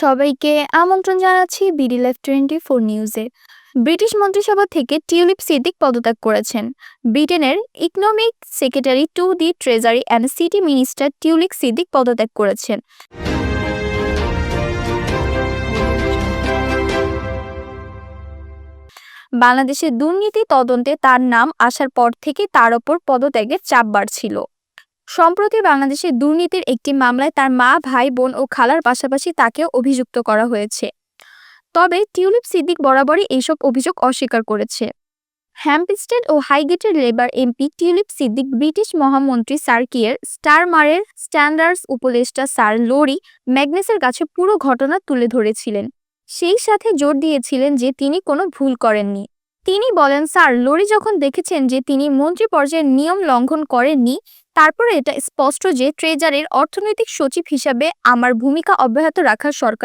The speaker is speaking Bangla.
সবাইকে আমন্ত্রণ জানাচ্ছি বিডি লাইফ টোয়েন্টি ফোর নিউজে। ব্রিটিশ মন্ত্রিসভা থেকে টিউলিপ সিদ্দিক পদত্যাগ করেছেন। ব্রিটেনের economic secretary to the treasury and city minister Tulip Siddiq পদত্যাগ করেছেন। বাংলাদেশের দুর্নীতি তদন্তে তার নাম আসার পর থেকে তার ওপর পদত্যাগের চাপ বাড়ছিল। সম্প্রতি বাংলাদেশে দুর্নীতির একটি মামলায় তার মা, ভাই, বোন ও খালার পাশাপাশি তাকেও অভিযুক্ত করা হয়েছে। তবে টিউলিপ সিদ্দিক বরাবরই এইসব অভিযোগ অস্বীকার করেছে। হ্যাম্পস্টেড ও হাইগেটের Labour MP Tulip Siddiq British মহামন্ত্রী sir Keir স্টারমারের স্ট্যান্ডার্ডস উপদেষ্টা স্যার লোরি ম্যাগনেসের কাছে পুরো ঘটনা তুলে ধরেছিলেন। সেই সাথে জোর দিয়েছিলেন যে তিনি কোনো ভুল করেননি। তিনি বলেন, স্যার, লরি যখন দেখেছেন যে তিনি মন্ত্রী পর্যায়ের নিয়ম লঙ্ঘন করেননি, তারপরে এটা স্পষ্ট যে ট্রেজারের অর্থনৈতিক সচিব হিসাবে আমার ভূমিকা অব্যাহত রাখার সরকার